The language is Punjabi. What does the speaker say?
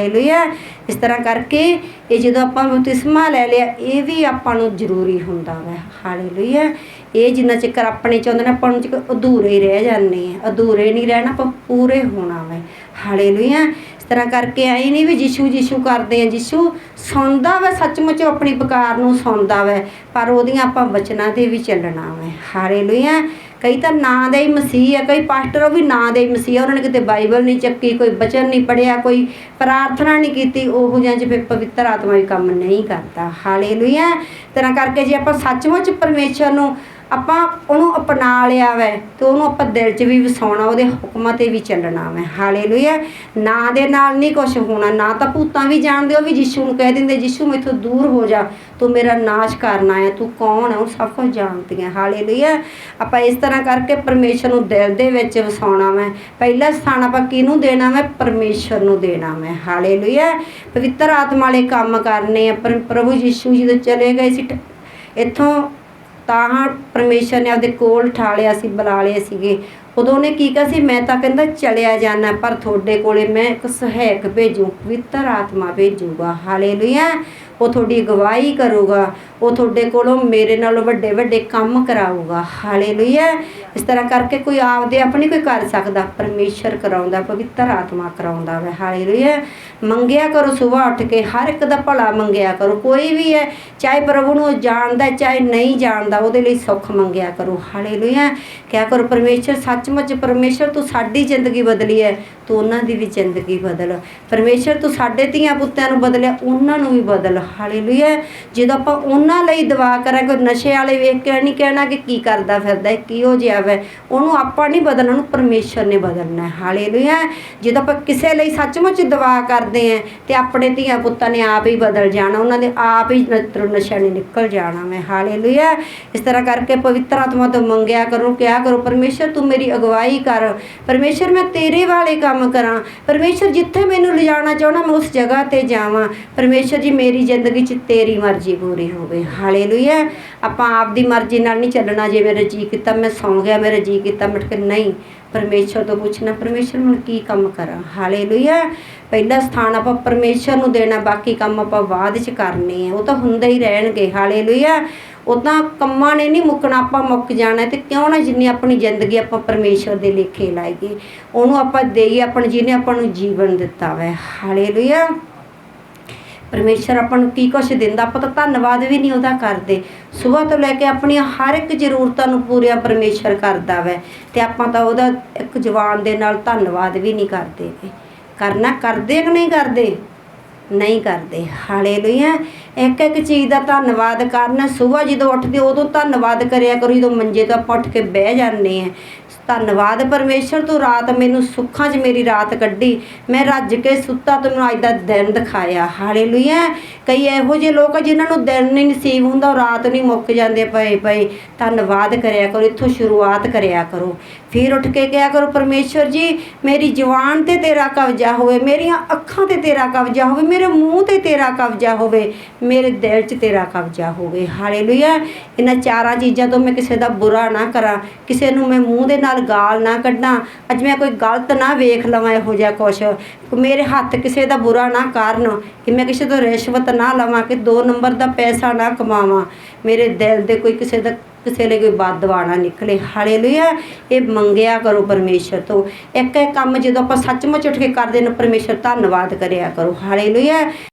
ਹਾਲੇਲੂਇਆ ਇਸ ਤਰ੍ਹਾਂ ਕਰਕੇ ਇਹ ਜਦੋਂ ਆਪਾਂ ਬਪਤਿਸਮਾ ਲੈ ਲਿਆ, ਇਹ ਵੀ ਆਪਾਂ ਨੂੰ ਜ਼ਰੂਰੀ ਹੁੰਦਾ ਵਾ। ਹਾਲੇਲੂਇਆ। ਇਹ ਜਿੰਨਾ ਚਿਰ ਆਪਣੇ ਚਾਹੁੰਦੇ ਨੇ, ਆਪਾਂ ਨੂੰ ਚਿਰ ਅਧੂਰੇ ਹੀ ਰਹਿ ਜਾਂਦੇ ਆ। ਅਧੂਰੇ ਨਹੀਂ ਰਹਿਣਾ, ਆਪਾਂ ਪੂਰੇ ਹੋਣਾ ਵਾ। ਹਾਲੇਲੂਇਆ। ਇਸ ਤਰ੍ਹਾਂ ਕਰਕੇ ਆਈ ਨਹੀਂ ਵੀ ਜਿਸ਼ੂ ਜਿਸ਼ੂ ਕਰਦੇ ਆ, ਜਿਸ਼ੂ ਸੁਣਦਾ ਵਾ, ਸੱਚਮੁੱਚ ਆਪਣੀ ਪੁਕਾਰ ਨੂੰ ਸੁਣਦਾ ਵੈ। ਪਰ ਉਹਦੀਆਂ ਆਪਾਂ ਵਚਨਾਂ ਤੇ ਵੀ ਚੱਲਣਾ ਵਾ। ਹਾਲੇਲੂਇਆ। ਕਈ ਤਾਂ ਨਾਂ ਦੇ ਹੀ ਮਸੀਹ ਆ, ਕਈ ਪਾਸਟਰ ਉਹ ਵੀ ਨਾਂ ਦੇ ਹੀ ਮਸੀਹ ਆ, ਉਹਨਾਂ ਨੇ ਕਿਤੇ ਬਾਈਬਲ ਨਹੀਂ ਚੱਕੀ, ਕੋਈ ਬਚਨ ਨਹੀਂ ਪੜਿਆ ਕੋਈ ਪ੍ਰਾਰਥਨਾ ਨਹੀਂ ਕੀਤੀ, ਉਹ ਜਿਹਾ 'ਚ ਪਵਿੱਤਰ ਆਤਮਾ ਵੀ ਕੰਮ ਨਹੀਂ ਕਰਦਾ। ਹਾਲੇਲੂਇਆ। ਤਰ੍ਹਾਂ ਕਰਕੇ ਜੇ ਆਪਾਂ ਸੱਚਮੁੱਚ ਪਰਮੇਸ਼ਰ ਨੂੰ ਆਪਾਂ ਉਹਨੂੰ ਅਪਣਾ ਲਿਆ ਵੈ, ਤੇ ਉਹਨੂੰ ਆਪਾਂ ਦਿਲ 'ਚ ਵੀ ਵਸਾਉਣਾ, ਉਹਦੇ ਹੁਕਮਾਂ ਤੇ ਵੀ ਚੱਲਣਾ ਵੈ। ਹਾਲੇਲੂਇਆ, ਨਾ ਦੇ ਨਾਲ ਨਹੀਂ ਕੁਝ ਹੋਣਾ, ਨਾ ਤਾਂ ਭੂਤਾਂ ਵੀ ਜਾਣਦੇ, ਉਹ ਵੀ ਯਿਸੂ ਨੂੰ ਕਹਿ ਦਿੰਦੇ, ਯਿਸੂ ਮੈਥੋਂ ਦੂਰ ਹੋ ਜਾ, ਤੂੰ ਮੇਰਾ ਨਾਸ਼ ਕਰਨਾ ਹੈ ਤੂੰ ਕੌਣ ਹੈ ਉਹ ਸਭ ਕੁਝ ਜਾਣਦੀਆਂ ਹਾਲੇਲੂਇਆ, ਆਪਾਂ ਇਸ ਤਰ੍ਹਾਂ ਕਰਕੇ ਪਰਮੇਸ਼ਰ ਨੂੰ ਦਿਲ ਦੇ ਵਿੱਚ ਵਸਾਉਣਾ ਵੈ। ਪਹਿਲਾ ਸਥਾਨ ਆਪਾਂ ਕਿਹਨੂੰ ਦੇਣਾ ਵੈ? ਪਰਮੇਸ਼ਰ ਨੂੰ ਦੇਣਾ ਵੈ। ਹਾਲੇਲੂਇਆ, ਪਵਿੱਤਰ ਆਤਮਾ ਵਾਲੇ ਕੰਮ ਕਰਨੇ ਆ। ਪਰ- ਪ੍ਰਭੂ ਯਿਸੂ ਜਦੋਂ ਚਲੇ ਗਏ ਸੀ ਇੱਥੋਂ ਤਾਂ ਪਰਮੇਸ਼ਰ ਨੇ ਆਪਦੇ ਕੋਲ ਠਾਲਿਆ ਸੀ ਬੁਲਾ ਲਏ ਸੀਗੇ। ਉਦੋਂ ਉਹਨੇ ਕੀ ਕਿਹਾ ਸੀ? ਮੈਂ ਤਾਂ ਕਹਿੰਦਾ ਚਲਿਆ ਜਾਣਾ ਪਰ ਤੁਹਾਡੇ ਕੋਲੇ ਮੈਂ ਇੱਕ ਸਹਾਇਕ ਭੇਜੂ, ਪਵਿੱਤਰ ਆਤਮਾ ਭੇਜੂਗਾ। ਹਾਲੇਲੂਇਆ। ਉਹ ਤੁਹਾਡੀ ਅਗਵਾਈ ਕਰੂਗਾ। ਉਹ ਤੁਹਾਡੇ ਕੋਲੋਂ ਮੇਰੇ ਨਾਲੋਂ ਵੱਡੇ ਵੱਡੇ ਕੰਮ ਕਰਾਊਗਾ। ਹਾਲੇਲੂਇਆ। ਇਸ ਤਰ੍ਹਾਂ ਕਰਕੇ ਕੋਈ ਆਪਦੇ ਆਪਣੀ ਕੋਈ ਕਰ ਸਕਦਾ। ਪਰਮੇਸ਼ਰ ਕਰਾਉਂਦਾ, ਪਵਿੱਤਰ ਆਤਮਾ ਕਰਾਉਂਦਾ ਵਾ। ਹਾਲੇਲੂਇਆ। ਮੰਗਿਆ ਕਰੋ ਸਵੇਰ ਉੱਠ ਕੇ। ਹਰ ਇੱਕ ਦਾ ਭਲਾ ਮੰਗਿਆ ਕਰੋ। ਕੋਈ ਵੀ ਹੈ, ਚਾਹੇ ਪ੍ਰਭੂ ਨੂੰ ਜਾਣਦਾ, ਚਾਹੇ ਨਹੀਂ ਜਾਣਦਾ, ਉਹਦੇ ਲਈ ਸੁੱਖ ਮੰਗਿਆ ਕਰੋ। ਹਾਲੇਲੂਇਆ। ਕਿਆ ਕਰੋ? ਪਰਮੇਸ਼ਰ ਸੱਚਮੁੱਚ ਪਰਮੇਸ਼ਰ ਤੂੰ ਸਾਡੀ ਜ਼ਿੰਦਗੀ ਬਦਲੀ ਹੈ ਤੂੰ ਉਹਨਾਂ ਦੀ ਵੀ ਜ਼ਿੰਦਗੀ ਬਦਲ। ਪਰਮੇਸ਼ਰ ਤੂੰ ਸਾਡੇ ਧੀਆਂ ਪੁੱਤਾਂ ਨੂੰ ਬਦਲਿਆ, ਉਹਨਾਂ ਨੂੰ ਵੀ ਬਦਲ। ਹਾਲੇਲੂਇਆ। ਜਦੋਂ ਆਪਾਂ ਉਹਨਾਂ ਲਈ ਦੁਆ ਕਰਾਂਗੇ ਨਸ਼ੇ ਵਾਲੇ ਵੇਖ ਕੇ ਨਹੀਂ ਕਹਿਣਾ ਕਿ ਕੀ ਕਰਦਾ ਫਿਰਦਾ ਹੈ, ਕੀ ਹੋ ਜਿਆ ਵੈ, ਉਹਨੂੰ ਆਪਾਂ ਨਹੀਂ ਬਦਲਣਾ, ਉਹਨੂੰ ਪਰਮੇਸ਼ਰ ਨੇ ਬਦਲਣਾ ਹੈ। ਹਾਲੇਲੂਇਆ। ਜਦੋਂ ਆਪਾਂ ਕਿਸੇ ਲਈ ਸੱਚਮੁੱਚ ਦੁਆ ਕਰਦੇ ਆਂ ਤੇ ਆਪਣੇ ਧੀਆਂ ਪੁੱਤਾਂ ਨੇ ਆਪ ਹੀ ਬਦਲ ਜਾਣਾ, ਉਹਨਾਂ ਦੇ ਆਪ ਹੀ ਨਤਰ ਨਸ਼ਾ ਨਹੀਂ ਨਿਕਲ ਜਾਣਾ ਮੈਂ ਹਾਲੇਲੂਇਆ। ਇਸ ਤਰ੍ਹਾਂ ਕਰਕੇ ਪਵਿੱਤਰ ਆਤਮਾ ਤੋਂ ਮੰਗਿਆ ਕਰੋ, ਕਿਹਾ ਕਰੋ, ਪਰਮੇਸ਼ਰ, ਤੂੰ ਮੇਰੀ ਅਗਵਾਈ ਕਰ। ਪਰਮੇਸ਼ਰ, ਮੈਂ ਤੇਰੇ ਵਾਲੇ ਕੰਮ ਕਰਾਂ। ਪਰਮੇਸ਼ਰ, ਜਿੱਥੇ ਮੈਨੂੰ ਲਿਜਾਣਾ ਚਾਹਣਾ ਮੈਂ ਉਸ ਜਗ੍ਹਾ ਤੇ ਜਾਵਾਂ। ਪਰਮੇਸ਼ਰ ਜੀ, ਮੇਰੀ ਜ਼ਿੰਦਗੀ 'ਚ ਤੇਰੀ ਮਰਜ਼ੀ ਪੂਰੀ ਹੋਵੇ। ਹਾਲੇਲੂਇਆ। ਆਪਾਂ ਆਪਦੀ ਮਰਜ਼ੀ ਨਾਲ ਨਹੀਂ ਚੱਲਣਾ। ਜੇ ਮੇਰਾ ਜੀ ਕੀਤਾ, ਮੈਂ ਸੌਂ ਗਿਆ। ਮੇਰਾ ਜੀ ਕੀਤਾ ਮਿਟ ਨਹੀਂ। ਪਰਮੇਸ਼ਰ ਤੋਂ ਪੁੱਛਣਾ, ਪਰਮੇਸ਼ਰ ਹੁਣ ਕੀ ਕੰਮ ਕਰਾਂ? ਹਾਲੇਲੂਇਆ ਪਹਿਲਾ ਸਥਾਨ ਆਪਾਂ ਪਰਮੇਸ਼ਰ ਨੂੰ ਦੇਣਾ, ਬਾਕੀ ਕੰਮ ਆਪਾਂ ਬਾਅਦ 'ਚ ਕਰਨੇ ਆ। ਉਹ ਤਾਂ ਹੁੰਦੇ ਹੀ ਰਹਿਣਗੇ। ਹਾਲੇਲੂਇਆ ਉਹ ਤਾਂ ਕੰਮਾਂ ਨੇ ਨਹੀਂ ਮੁੱਕਣਾ, ਆਪਾਂ ਮੁੱਕ ਜਾਣਾ ਤੇ ਕਿਉਂ ਨਾ ਜਿੰਨੀ ਆਪਣੀ ਜ਼ਿੰਦਗੀ ਆਪਾਂ ਪਰਮੇਸ਼ਰ ਦੇ ਲੇਖੇ ਲਾਈਏ। ਉਹਨੂੰ ਆਪਾਂ ਦੇਈਏ, ਆਪਣ ਜਿਹਨੇ ਆਪਾਂ ਨੂੰ ਜੀਵਨ ਦਿੱਤਾ ਵੈ। ਹਾਲੇਲੂਇਆ ਪਰਮੇਸ਼ਰ ਆਪਾਂ ਨੂੰ ਕੀ ਕੁਛ ਦਿੰਦਾ? ਆਪਾਂ ਤਾਂ ਧੰਨਵਾਦ ਵੀ ਨਹੀਂ ਉਹਦਾ ਕਰਦੇ। ਸਵੇਰ ਤੋਂ ਲੈ ਕੇ ਆਪਣੀਆਂ ਹਰ ਇੱਕ ਜ਼ਰੂਰਤਾਂ ਨੂੰ ਪੂਰੀਆਂ ਪਰਮੇਸ਼ਰ ਕਰਦਾ ਵੈ। ਤੇ ਆਪਾਂ ਤਾਂ ਉਹਦਾ ਇੱਕ ਜਵਾਨ ਦੇ ਨਾਲ ਧੰਨਵਾਦ ਵੀ ਨਹੀਂ ਕਰਦੇ। ਕਰਨਾ ਕਰਦੇ ਕਿ ਨਹੀਂ ਕਰਦੇ? ਨਹੀਂ ਕਰਦੇ। ਹਾਲੇਲੂਇਆ। ਇੱਕ ਇੱਕ ਚੀਜ਼ ਦਾ ਧੰਨਵਾਦ ਕਰਨਾ। ਸਵੇਰ ਜਦੋਂ ਉੱਠਦੇ ਉਦੋਂ ਧੰਨਵਾਦ ਕਰਿਆ ਕਰੋ। ਜਦੋਂ ਮੰਜੇ ਤੋਂ ਆਪਾਂ ਉੱਠ ਕੇ ਬਹਿ ਜਾਂਦੇ ਆ ਧੰਨਵਾਦ ਪਰਮੇਸ਼ਰ, ਤੂੰ ਰਾਤ ਮੈਨੂੰ ਸੁੱਖਾਂ 'ਚ ਮੇਰੀ ਰਾਤ ਕੱਢੀ। ਮੈਂ ਰੱਜ ਕੇ ਸੁੱਤਾ, ਤੈਨੂੰ ਮੈਨੂੰ ਅੱਜ ਦਾ ਦਿਨ ਦਿਖਾਇਆ। ਹਾਲੇਲੂਇਆ। ਕਈ ਇਹੋ ਜਿਹੇ ਲੋਕ ਆ ਜਿਨ੍ਹਾਂ ਨੂੰ ਦਿਨ ਨਹੀਂ ਨਸੀਬ ਹੁੰਦਾ, ਉਹ ਰਾਤ ਨਹੀਂ ਮੁੱਕ ਜਾਂਦੇ ਪਏ ਪਏ ਧੰਨਵਾਦ ਕਰਿਆ ਕਰੋ, ਇੱਥੋਂ ਸ਼ੁਰੂਆਤ ਕਰਿਆ ਕਰੋ। ਫਿਰ ਉੱਠ ਕੇ ਕਿਹਾ ਕਰੋ, ਪਰਮੇਸ਼ਰ ਜੀ, ਮੇਰੀ ਜ਼ੁਬਾਨ ਤੇ ਤੇਰਾ ਕਬਜ਼ਾ ਹੋਵੇ, ਮੇਰੀਆਂ ਅੱਖਾਂ ਤੇ ਤੇਰਾ ਕਬਜ਼ਾ ਹੋਵੇ, ਮੇਰੇ ਮੂੰਹ ਤੇ ਤੇਰਾ ਕਬਜ਼ਾ ਹੋਵੇ, ਮੇਰੇ ਦਿਲ 'ਚ ਤੇਰਾ ਕਬਜ਼ਾ ਹੋਵੇ। ਹਾਲੇਲੂਇਆ। ਇਹਨਾਂ ਚਾਰਾਂ ਚੀਜ਼ਾਂ ਤੋਂ ਮੈਂ ਕਿਸੇ ਦਾ ਬੁਰਾ ਨਾ ਕਰਾਂ। ਕਿਸੇ ਨੂੰ ਮੈਂ ਮੂੰਹ ਦੇ ਨਾਲ ਨਾਲ ਗਾਲ ਨਾ ਕੱਢਾਂ। ਅੱਜ ਮੈਂ ਕੋਈ ਗਲਤ ਨਾ ਵੇਖ ਲਵਾਂ ਇਹੋ ਜਿਹਾ ਕੁਛ। ਮੇਰੇ ਹੱਥ ਕਿਸੇ ਦਾ ਬੁਰਾ ਨਾ ਕਰਨ ਕਿ ਮੈਂ ਕਿਸੇ ਤੋਂ ਰਿਸ਼ਵਤ ਨਾ ਲਵਾਂ ਕਿ ਦੋ ਨੰਬਰ ਦਾ ਪੈਸਾ ਨਾ ਕਮਾਵਾਂ। ਮੇਰੇ ਦਿਲ ਦੇ ਕੋਈ ਕਿਸੇ ਦਾ ਕਿਸੇ ਲਈ ਕੋਈ ਬਦਦੁਆ ਨਾ ਨਿਕਲੇ। ਹਾਲੇਲੂਇਆ, ਇਹ ਮੰਗਿਆ ਕਰੋ ਪਰਮੇਸ਼ਰ ਤੋਂ। ਇੱਕ ਇੱਕ ਕੰਮ ਜਦੋਂ ਆਪਾਂ ਸੱਚਮੁੱਚ ਉੱਠ ਕੇ ਕਰਦੇ ਨੇ, ਪਰਮੇਸ਼ਰ ਧੰਨਵਾਦ ਕਰਿਆ ਕਰੋ। ਹਾਲੇਲੂਇਆ।